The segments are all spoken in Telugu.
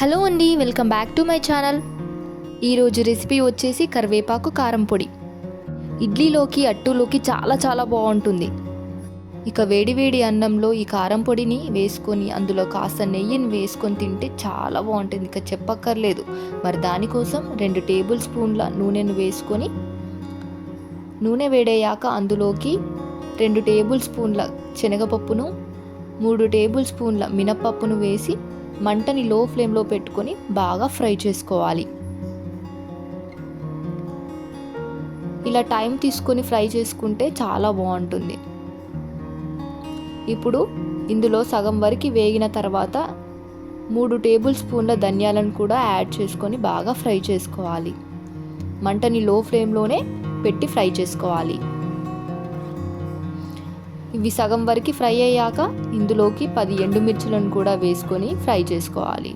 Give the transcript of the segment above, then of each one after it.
హలో అండి welcome back to my channel. ఈరోజు రెసిపీ వచ్చేసి కరివేపాకు కారం పొడి. ఇడ్లీలోకి అట్టులోకి చాలా చాలా బాగుంటుంది. ఇక వేడివేడి అన్నంలో ఈ కారం పొడిని వేసుకొని అందులో కాస్త నెయ్యిని వేసుకొని తింటే చాలా బాగుంటుంది. ఇక చెప్పక్కర్లేదు. మరి దానికోసం రెండు టేబుల్ స్పూన్ల నూనెను వేసుకొని నూనె వేడయ్యాక అందులోకి రెండు టేబుల్ స్పూన్ల శనగపప్పును మూడు టేబుల్ స్పూన్ల మినపప్పును వేసి మంటని లో ఫ్లేమ్లో పెట్టుకొని బాగా ఫ్రై చేసుకోవాలి. ఇలా టైం తీసుకొని ఫ్రై చేసుకుంటే చాలా బాగుంటుంది. ఇప్పుడు ఇందులో సగం వరకు వేగిన తర్వాత మూడు టేబుల్ స్పూన్ల ధనియాలను కూడా యాడ్ చేసుకొని బాగా ఫ్రై చేసుకోవాలి. మంటని లో ఫ్లేమ్లోనే పెట్టి ఫ్రై చేసుకోవాలి. ఇవి సగం వరకు ఫ్రై అయ్యాక ఇందులోకి పది ఎండుమిర్చులను కూడా వేసుకొని ఫ్రై చేసుకోవాలి.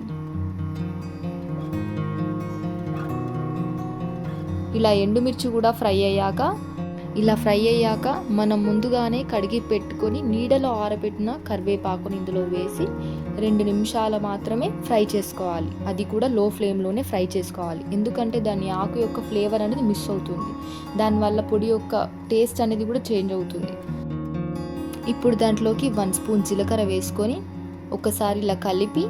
ఇలా ఎండుమిర్చి కూడా ఫ్రై అయ్యాక ఇలా ఫ్రై అయ్యాక మనం ముందుగానే కడిగి పెట్టుకొని నీడలో ఆరబెట్టిన కరివేపాకుని ఇందులో వేసి రెండు నిమిషాలు మాత్రమే ఫ్రై చేసుకోవాలి. అది కూడా లో ఫ్లేమ్లోనే ఫ్రై చేసుకోవాలి. ఎందుకంటే దాని ఆకు యొక్క ఫ్లేవర్ అనేది మిస్ అవుతుంది. దానివల్ల పొడి యొక్క టేస్ట్ అనేది కూడా చేంజ్ అవుతుంది. ఇప్పుడు దాంట్లోకి వన్ స్పూన్ జీలకర్ర వేసుకొని ఒకసారి ఇలా కలిపి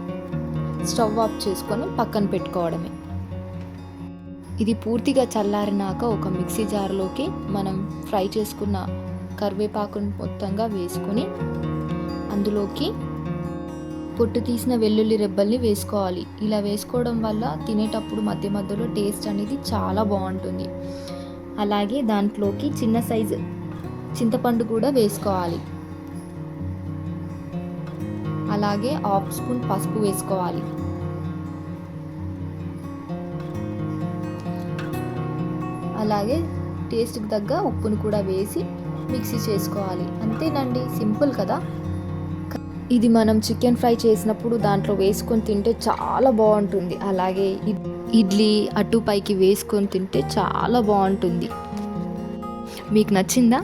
స్టవ్ ఆఫ్ చేసుకొని పక్కన పెట్టుకోవడమే. ఇది పూర్తిగా చల్లారినాక ఒక మిక్సీ జార్లోకి మనం ఫ్రై చేసుకున్న కరివేపాకును మొత్తంగా వేసుకొని అందులోకి పొట్టు తీసిన వెల్లుల్లి రెబ్బల్ని వేసుకోవాలి. ఇలా వేసుకోవడం వల్ల తినేటప్పుడు మధ్య మధ్యలో టేస్ట్ అనేది చాలా బాగుంటుంది. అలాగే దాంట్లోకి చిన్న సైజు చింతపండు కూడా వేసుకోవాలి. అలాగే హాఫ్ స్పూన్ పసుపు వేసుకోవాలి. అలాగే టేస్ట్కి తగ్గ ఉప్పును కూడా వేసి మిక్సీ చేసుకోవాలి. అంతేనండి సింపుల్ కదా? ఇది మనం చికెన్ ఫ్రై చేసినప్పుడు దాంట్లో వేసుకొని తింటే చాలా బాగుంటుంది. అలాగే ఇడ్లీ అటు పైకి వేసుకొని తింటే చాలా బాగుంటుంది. మీకు నచ్చిందా?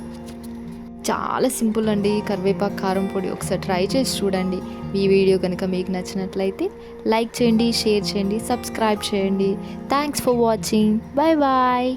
చాలా సింపుల్ అండి. కరివేపాకు కారం పొడి ఒకసారి ట్రై చేసి చూడండి. ఈ వీడియో కనుక మీకు నచ్చినట్లయితే లైక్ చేయండి షేర్ చేయండి సబ్స్క్రైబ్ చేయండి. Thanks for watching bye bye